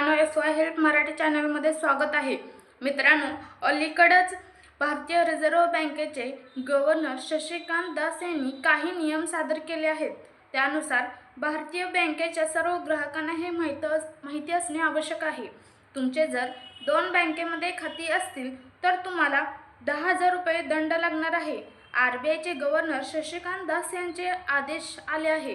मित्रांनो S Y help Marathi चॅनलमध्ये स्वागत आहे. मित्रांनो अलीकडंच भारतीय रिझर्व्ह बँकेचे गव्हर्नर शशिकांत दास यांनी काही नियम सादर केले आहेत. त्यानुसार भारतीय बँकेच्या सर्व ग्राहकांना हे माहीत अस माहिती असणे आवश्यक आहे. तुमचे जर दोन बँकेमध्ये खाती असतील तर तुम्हाला दहा हजार रुपये दंड लागणार आहे. आर बी आयचे गव्हर्नर शशिकांत दास यांचे आदेश आले आहे.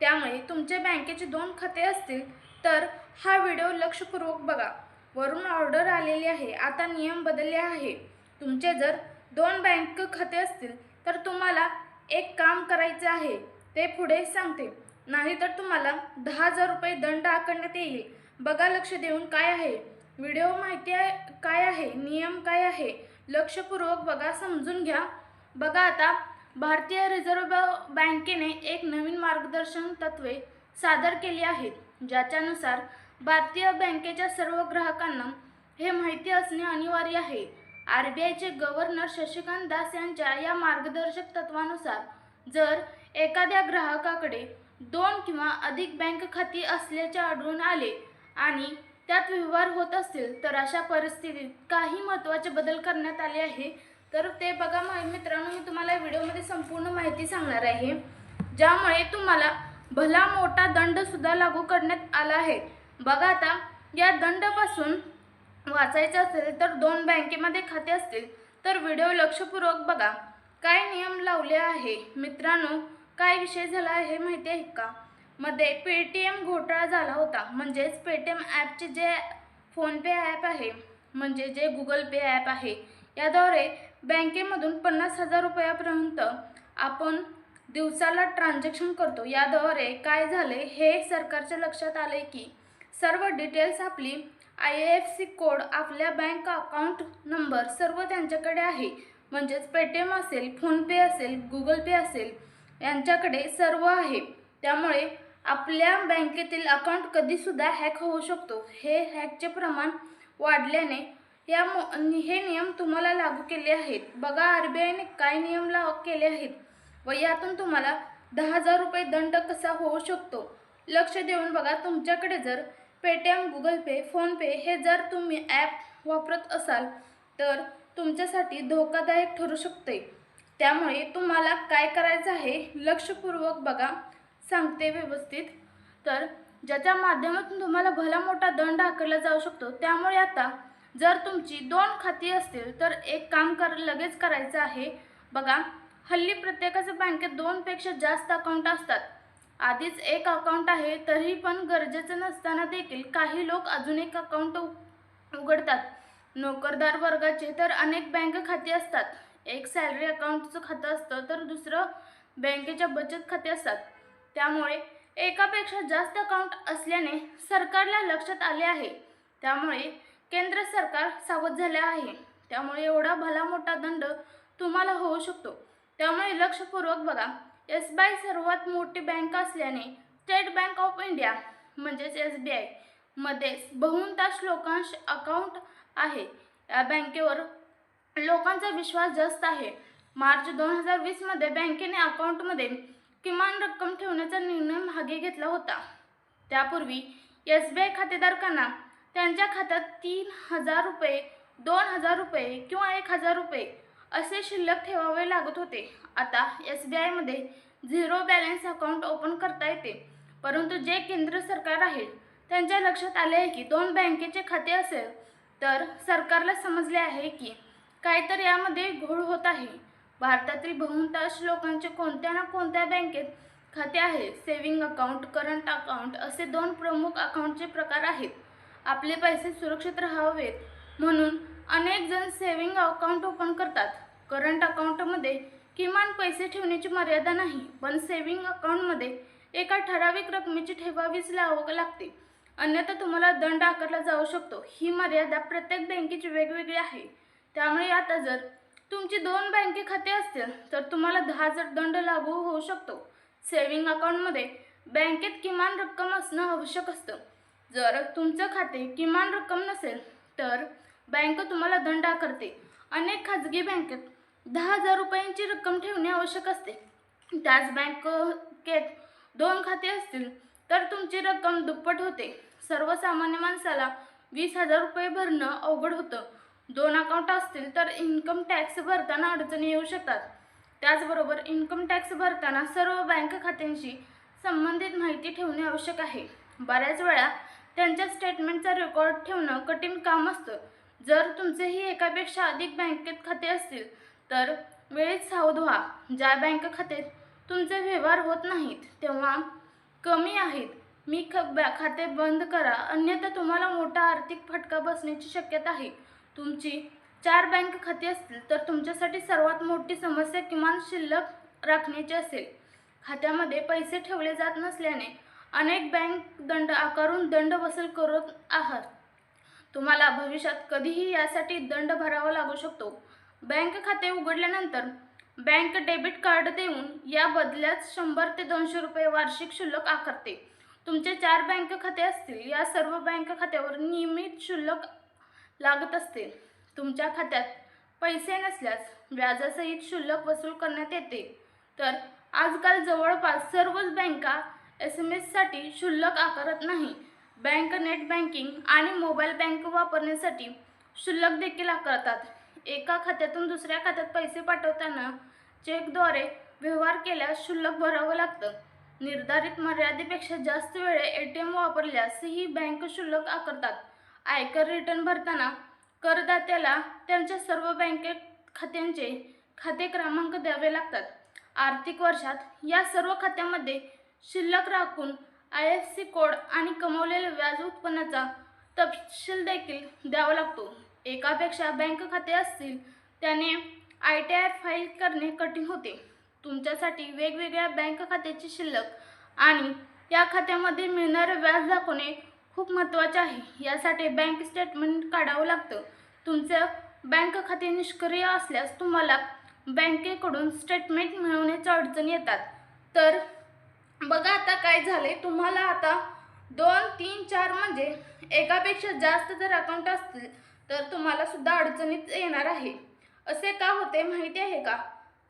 त्यामुळे तुमचे बँकेचे दोन खाते असतील तर हा व्हिडिओ लक्षपूर्वक बघा. वरून ऑर्डर आलेली आहे. आता नियम बदलले आहे. तुमचे जर दोन बँक खाते असतील तर तुम्हाला एक काम करायचे आहे. ते पुढे सांगते. नाहीतर तुम्हाला दहा हजार रुपये दंड आकारण्यात येईल. बघा लक्ष देऊन काय आहे. व्हिडिओ माहिती आहे काय आहे? नियम काय आहे? लक्षपूर्वक बघा समजून घ्या. बघा आता भारतीय रिझर्व्ह बँकेने एक नवीन मार्गदर्शन तत्वे सादर केली आहेत ज्याच्यानुसार भारतीय बँकेच्या सर्व ग्राहकांना हे माहिती असणे अनिवार्य आहे. आर बी आयचे गव्हर्नर शशिकांत दास यांच्या या मार्गदर्शक तत्वानुसार जर एखाद्या ग्राहकाकडे दोन किंवा अधिक बँक खाती असल्याचे आढळून आले आणि त्यात व्यवहार होत असतील तर अशा परिस्थितीत काही महत्त्वाचे बदल करण्यात आले आहे तर ते बघा मा- मित्रांनो मी तुम्हाला व्हिडिओमध्ये संपूर्ण माहिती सांगणार आहे. ज्यामुळे तुम्हाला भला मोठा दंडसुद्धा लागू करण्यात आला आहे. बघा आता या दंडापासून वाचायचं असेल तर दोन बँकेमध्ये खाते असतील तर व्हिडिओ लक्षपूर्वक बघा. काय नियम लावले आहे? मित्रांनो काय विषय झाला हे माहिती आहे का? मध्ये पेटीएम घोटाळा झाला होता. म्हणजेच पेटीएम ॲपचे जे फोनपे ॲप आहे म्हणजे जे गुगल पे ॲप आहे याद्वारे बँकेमधून पन्नास हजार रुपयापर्यंत आपण दिवसाला ट्रान्झॅक्शन करतो. याद्वारे काय झाले हे सरकारच्या लक्षात आले की सर्व डिटेल्स आपली आय एफ सी कोड आपल्या बँक अकाउंट नंबर सर्व त्यांच्याकडे आहे. म्हणजेच पेटीएम असेल फोनपे असेल गुगल पे असेल यांच्याकडे सर्व आहे. त्यामुळे आपल्या बँकेतील अकाउंट कधीसुद्धा हॅक होऊ शकतो. हे हॅकचे प्रमाण वाढल्याने या मो- हे नियम तुम्हाला लागू केले आहेत. बघा आर बी आयने काय नियम लागू केले आहेत. व यातून तुम्हाला दहा हजार रुपये दंड कसा होऊ शकतो? लक्ष देऊन बघा तुमच्याकडे जर पेटीएम गुगल पे फोनपे हे जर तुम्ही ॲप वापरत असाल तर तुमच्यासाठी धोकादायक ठरू शकते. त्यामुळे तुम्हाला काय करायचं आहे? लक्षपूर्वक बघा सांगते व्यवस्थित. तर ज्याच्या माध्यमातून तुम्हाला भला मोठा दंड आकारला जाऊ शकतो त्यामुळे आता जर तुमची दोन खाती असतील तर एक काम कर लगेच करायचं आहे. बघा हल्ली प्रत्येकाच्या बँकेत दोनपेक्षा जास्त अकाउंट असतात. आधीच एक अकाउंट आहे तरी पण गरजेचं नसताना देखील काही लोक अजून एक अकाउंट उघडतात. नोकरदार वर्गाचे तर अनेक बँक खाती असतात. एक सॅलरी अकाउंटचं खातं असतं तर दुसरं बँकेच्या बचत खाते असतात. त्यामुळे एकापेक्षा जास्त अकाउंट असल्याने सरकारला लक्षात आले आहे. त्यामुळे केंद्र सरकार सावध झाले आहे. त्यामुळे एवढा भला मोठा दंड तुम्हाला होऊ शकतो. त्यामुळे लक्षपूर्वक बघा. एस बी आय सर्वात मोठी बँक असल्याने स्टेट बँक ऑफ इंडिया म्हणजेच एस बी आयमध्ये बहुतांश लोकांश अकाउंट आहे. या बँकेवर लोकांचा विश्वास जास्त आहे. मार्च दोन हजार वीसमध्ये बँकेने अकाउंटमध्ये किमान रक्कम ठेवण्याचा निर्णय मागे घेतला होता. त्यापूर्वी एस बी आय खातेधारकांना त्यांच्या खात्यात तीन हजार रुपये दोन हजार रुपये किंवा एक हजार रुपये असे शिल्लक ठेवावे लागत होते. आता एस बी आयमध्ये झिरो बॅलन्स अकाउंट ओपन करता येते. परंतु जे केंद्र सरकार आहे त्यांच्या लक्षात आले आहे की दोन बँकेचे खाते असेल तर सरकारला समजले आहे की काहीतरी यामध्ये घोळ होत आहे. भारतातील बहुतांश लोकांचे कोणत्या ना कोणत्या बँकेत खाते आहे सेविंग अकाउंट करंट अकाउंट असे दोन प्रमुख अकाउंटचे प्रकार आहेत. आपले पैसे सुरक्षित राहावेत म्हणून अनेक जण सेविंग अकाउंट ओपन करतात. करंट अकाउंटमध्ये किमान पैसे ठेवण्याची मर्यादा नाही. पण सेविंग अकाउंटमध्ये एका ठराविक रकमेची ठेवावीच लावं लागते. अन्यथा तुम्हाला दंड आकारला जाऊ शकतो. ही मर्यादा प्रत्येक बँकेची वेगवेगळी आहे. त्यामुळे आता जर तुमची दोन बँके खाते असतील तर तुम्हाला दहा हजार दंड लागू होऊ शकतो. सेविंग अकाउंटमध्ये बँकेत किमान रक्कम असणं आवश्यक असतं. जर तुमचं खाते किमान रक्कम नसेल तर बँक तुम्हाला दंड आकारते. अनेक खाजगी बँकेत दहा हजार रुपयांची रक्कम ठेवणे आवश्यक असते. त्याच बँकेत दोन खाते असतील तर तुमची रक्कम दुप्पट होते. सर्वसामान्य माणसाला वीस हजार रुपये भरणं अवघड होतं. दोन अकाउंट असतील तर इन्कम टॅक्स भरताना अडचणी येऊ शकतात. त्याचबरोबर इन्कम टॅक्स भरताना सर्व बँक खात्यांशी संबंधित माहिती ठेवणे आवश्यक आहे. बऱ्याच वेळा त्यांच्या स्टेटमेंटचा रेकॉर्ड ठेवणं कठीण काम असतं. जर तुमचेही एकापेक्षा अधिक बँकेत खाते असतील तर वेळेत सावध व्हा. ज्या बँक खात्यात तुमचे व्यवहार होत नाहीत तेव्हा कमी आहेत. मी ख खाते बंद करा. अन्यथा तुम्हाला मोठा आर्थिक फटका बसण्याची शक्यता आहे. तुमची चार बँक खाती असतील तर तुमच्यासाठी सर्वात मोठी समस्या किमान शिल्लक राखण्याची असेल. खात्यामध्ये पैसे ठेवले जात नसल्याने अनेक बँक दंड आकारून दंड वसूल करत आहात. तुम्हाला भविष्यात कधीही यासाठी दंड भरावा लागू शकतो. बँक खाते उघडल्यानंतर बँक डेबिट कार्ड देऊन या बदल्यात शंभर ते दोनशे रुपये वार्षिक शुल्क आकारते. तुमचे चार बँक खाते असतील या सर्व बँक खात्यावर नियमित शुल्क लागत असते. तुमच्या खात्यात पैसे नसल्यास व्याजासहित शुल्क वसूल करण्यात येते. तर आजकाल जवळपास सर्वच बँका एस एम एससाठी शुल्क आकारत नाही. बँक नेट बँकिंग आणि मोबाईल बँक वापरण्यासाठी शुल्क देखील आकारतात. एका खात्यातून दुसऱ्या खात्यात पैसे पाठवताना चेकद्वारे व्यवहार केल्यास शुल्क भरावं लागतं. निर्धारित मर्यादेपेक्षा जास्त वेळ ए टी एम वापरल्यास ही बँक शुल्क आकारतात. आयकर रिटर्न भरताना करदात्याला त्यांच्या सर्व बँके खात्यांचे खाते क्रमांक द्यावे लागतात. आर्थिक वर्षात या सर्व खात्यामध्ये शिल्लक राखून आय एफ सी कोड आणि कमवलेल्या व्याज उत्पन्नाचा तपशील देखील द्यावा लागतो. एकापेक्षा बँक खाते असतील त्याने आय टी आर फाईल करणे कठीण होते. तुमच्यासाठी वेगवेगळ्या बँक खात्याची शिल्लक आणि या खात्यामध्ये मिळणारं व्याज दाखवणे खूप महत्त्वाचे आहे. यासाठी बँक स्टेटमेंट काढावं लागतं. तुमचं बँक खाते निष्क्रिय असल्यास तुम्हाला बँकेकडून स्टेटमेंट मिळवण्याच्या अडचणी येतात. तर बघा आता काय झाले तुम्हाला आता दोन तीन चार म्हणजे एकापेक्षा जास्त जर अकाउंट असतील तर तुम्हाला सुद्धा अडचणीत येणार आहे. असे का होते माहिती आहे का?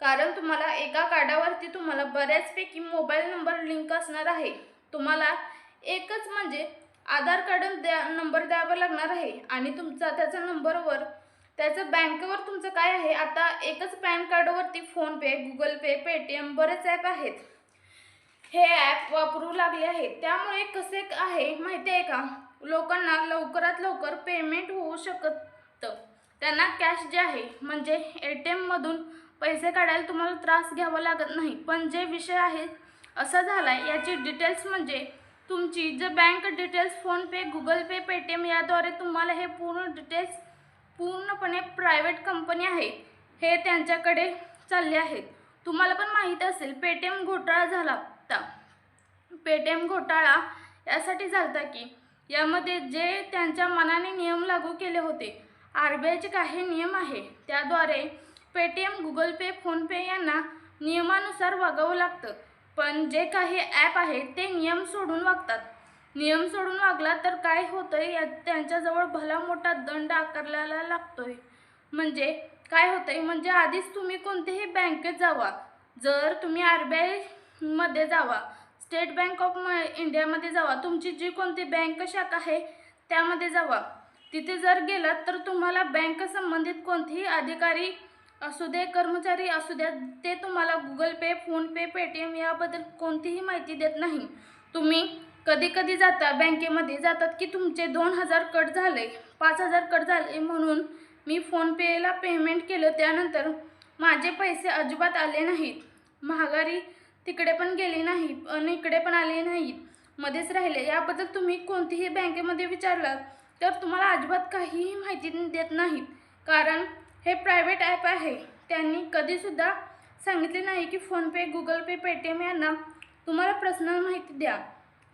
कारण तुम्हाला एका कार्डावरती तुम्हाला बऱ्याचपैकी मोबाईल नंबर लिंक असणार आहे. तुम्हाला एकच म्हणजे आधार कार्ड द्या नंबर द्यावा लागणार आहे. आणि तुमचा त्याचा नंबरवर त्याचं बँकेवर तुमचं काय आहे? आता एकच पॅन कार्डवरती फोनपे गुगल पे पेटीएम बरेच ॲप आहेत. हे ॲप वापरू लागले आहेत. त्यामुळे कसे आहे माहिती आहे का? लोकांना लवकरात लवकर पेमेंट होऊ शकतं. त्यांना कॅश जे आहे म्हणजे ए टी एममधून पैसे काढायला तुम्हाला त्रास घ्यावा लागत नाही. पण जे विषय आहे असा झाला आहे याची डिटेल्स म्हणजे तुमची जे bank details PhonePe Google Pay Paytm याद्वारे तुम्हाला हे पूर्ण डिटेल्स पूर्णपणे प्रायव्हेट कंपनी आहे हे त्यांच्याकडे चालले आहेत. तुम्हाला पण माहीत असेल पेटीएम घोटाळा झाला होता. पेटीएम घोटाळा यासाठी झाला की यामध्ये जे त्यांच्या मनाने नियम लागू केले होते. आर बी आयचे काही नियम आहे. त्याद्वारे पेटीएम गुगल पे फोनपे यांना नियमानुसार वागावं लागतं. पण जे काही ॲप आहेत ते नियम सोडून वागतात. नियम सोडून वागला तर काय होतं या त्यांच्याजवळ भला मोठा दंड लागतो लागतोय. म्हणजे काय होतंय? म्हणजे आधीच तुम्ही कोणत्याही बँकेत जावा. जर तुम्ही आर बी आयमध्ये जावा स्टेट बँक ऑफ म इंडियामध्ये जावा. तुमची जी कोणती बँक शाखा आहे त्यामध्ये जावा. तिथे जर गेलात तर तुम्हाला बँक संबंधित कोणतेही अधिकारी असू दे कर्मचारी असू द्या ते तुम्हाला गुगल पे फोनपे पेटीएम याबद्दल कोणतीही माहिती देत नाही. तुम्ही कधी कधी जाता बँकेमध्ये जातात की तुमचे दोन हजार कट झाले पाच हजार कट झाले म्हणून मी फोनपेला पेमेंट केलं. त्यानंतर माझे पैसे अजिबात आले नाहीत. महागारी तिकडे पण गेली नाही आणि इकडे पण आले नाहीत मध्येच राहिले. याबद्दल तुम्ही कोणतीही बँकेमध्ये विचारलात तर तुम्हाला अजिबात काहीही माहिती देत नाहीत कारण हे प्रायव्हेट ॲप आहे. त्यांनी कधीसुद्धा सांगितले नाही की फोनपे गुगल पे पेटीएम यांना तुम्हाला पर्सनल माहिती द्या.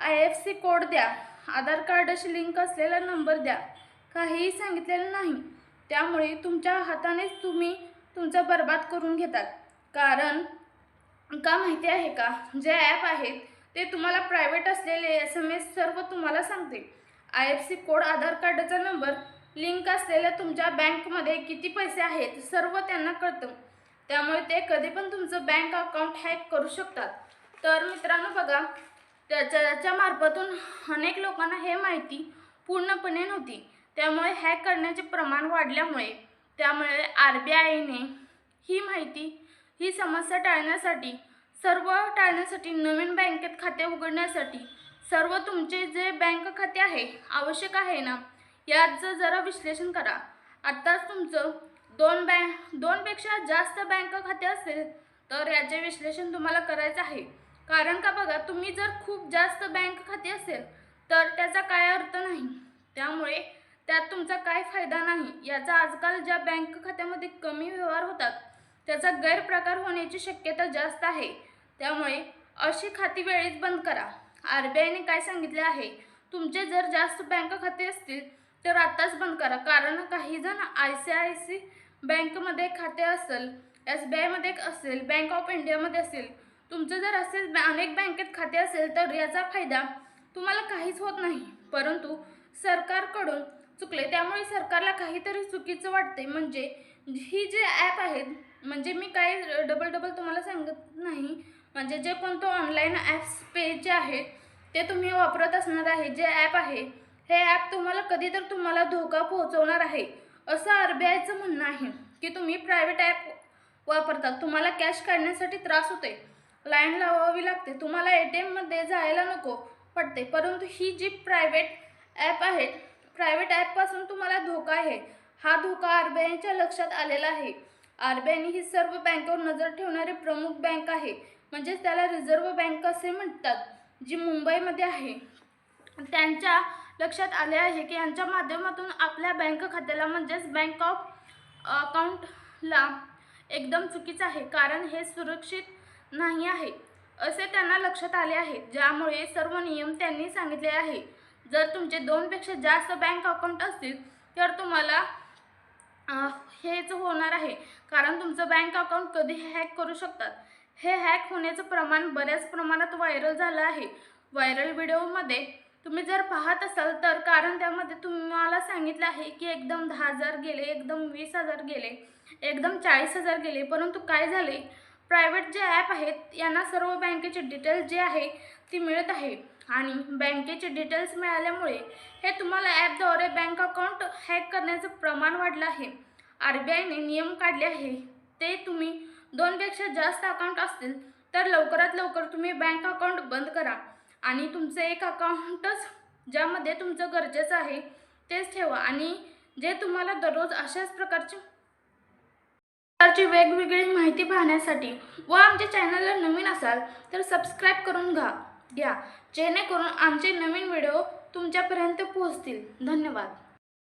आय एफ सी कोड द्या. आधार कार्डशी लिंक असलेला नंबर द्या. काहीही सांगितलेलं नाही. त्यामुळे तुमच्या हातानेच तुम्ही तुमचं बर्बाद करून घेतात. कारण का माहिती आहे का? जे ॲप आहेत ते तुम्हाला प्रायव्हेट असलेले एस एम एस सर्व तुम्हाला सांगते. I F C code Aadhaar कार्डचा नंबर लिंक असलेल्या तुमच्या बँकमध्ये किती पैसे आहेत सर्व त्यांना कळतं. त्यामुळे ते कधी पण तुमचं बँक अकाउंट हॅक करू शकतात. तर मित्रांनो बघा त्याच्या मार्फतून अनेक लोकांना हे माहिती पूर्णपणे नव्हती. त्यामुळे हॅक करण्याचे प्रमाण वाढल्यामुळे त्यामुळे आर बी आयने ही माहिती ही समस्या टाळण्यासाठी सर्व टाळण्यासाठी नवीन बँकेत खाते उघडण्यासाठी सर्व तुमचे जे बँक खाते आहे आवश्यक आहे ना याचं जरा विश्लेषण करा. आत्ताच तुमचं दोन बँक दोनपेक्षा जास्त बँक खाते असेल तर याचे विश्लेषण तुम्हाला करायचं आहे. कारण का बघा तुम्ही जर खूप जास्त बँक खाते असेल तर त्याचा काय अर्थ नाही? त्यामुळे त्यात तुमचा काय फायदा नाही? याचा आजकाल ज्या बँक खात्यामध्ये कमी व्यवहार होतात त्याचा गैरप्रकार होण्याची शक्यता जास्त आहे. त्यामुळे अशी खाती वेळीच बंद करा. आर बी आयने काय सांगितले आहे? तुमचे जर जास्त बँक खाते असतील तर आत्ताच बंद करा. कारण काही जण आय सी आय सी बँकमध्ये खाते असेल एस बी आयमध्ये असेल बँक ऑफ इंडियामध्ये असेल. तुमचं जर असेल अनेक बँकेत खाते असेल तर याचा फायदा तुम्हाला काहीच होत नाही. परंतु सरकारकडून चुकले त्यामुळे सरकारला काहीतरी चुकीचं वाटते म्हणजे ही जे ॲप आहेत म्हणजे मी काय डबल डबल तुम्हाला सांगत नाही. म्हणजे जे कोणतं ऑनलाईन ॲप्स पे जे आहेत ते तुम्ही वापरत असणार आहे जे ॲप आहे हे ॲप तुम्हाला कधी तर तुम्हाला धोका पोहोचवणार आहे. असं आर बी आयचं म्हणणं आहे की तुम्ही प्रायव्हेट ॲप वापरतात. तुम्हाला कॅश काढण्यासाठी त्रास होते लाईन लावावी लागते. तुम्हाला ए टी एममध्ये जायला नको पडते. परंतु ही जी प्रायव्हेट ॲप आहेत प्रायव्हेट ॲपपासून तुम्हाला धोका आहे. हा धोका आर बी आयच्या लक्षात आलेला आहे. आर बी आयने ही सर्व बँकेवर नजर ठेवणारी प्रमुख बँक आहे. म्हणजेच त्याला रिझर्व्ह बँक असे म्हणतात जी मुंबईमध्ये आहे. त्यांच्या लक्षात आले आहे की यांच्या माध्यमातून आपल्या बँक खात्याला म्हणजेच बँक ऑफ अकाउंटला एकदम चुकीचं आहे कारण हे सुरक्षित नाही आहे असे त्यांना लक्षात आले आहे. ज्यामुळे सर्व नियम त्यांनी सांगितले आहे. जर तुमचे दोनपेक्षा जास्त बँक अकाउंट असतील तर तुम्हाला हेच होणार आहे. कारण तुमचं बँक अकाउंट कधी हॅक करू शकतात. हे हॅक होण्याचं प्रमाण बऱ्याच प्रमाणात व्हायरल झालं आहे. व्हायरल व्हिडिओमध्ये तुम्ही जर पाहत असाल तर कारण त्यामध्ये तुम्हाला सांगितलं आहे की एकदम दहा हजार गेले एकदम वीस हजार गेले एकदम चाळीस हजार गेले. परंतु काय झाले? प्रायव्हेट जे ॲप आहेत यांना सर्व बँकेचे डिटेल्स जे आहे ती मिळत आहे. आणि बँकेचे डिटेल्स मिळाल्यामुळे हे तुम्हाला ॲपद्वारे बँक अकाउंट हॅक करण्याचं प्रमाण वाढलं आहे. आर बी आयने नियम काढले आहे. ते तुम्ही दोनपेक्षा जास्त अकाउंट असतील तर लवकरात लवकर तुम्ही बँक अकाउंट बंद करा. आणि तुमचं एक अकाउंटच ज्यामध्ये तुमचं गरजेचं आहे तेच ठेवा. आणि जे तुम्हाला दररोज अशाच प्रकारचे प्रकारची वेगवेगळी माहिती पाहण्यासाठी व आमच्या चॅनलला नवीन असाल तर सबस्क्राईब करून घ्या घ्या. जेणेकरून आमचे नवीन व्हिडिओ तुमच्यापर्यंत पोहोचतील. धन्यवाद.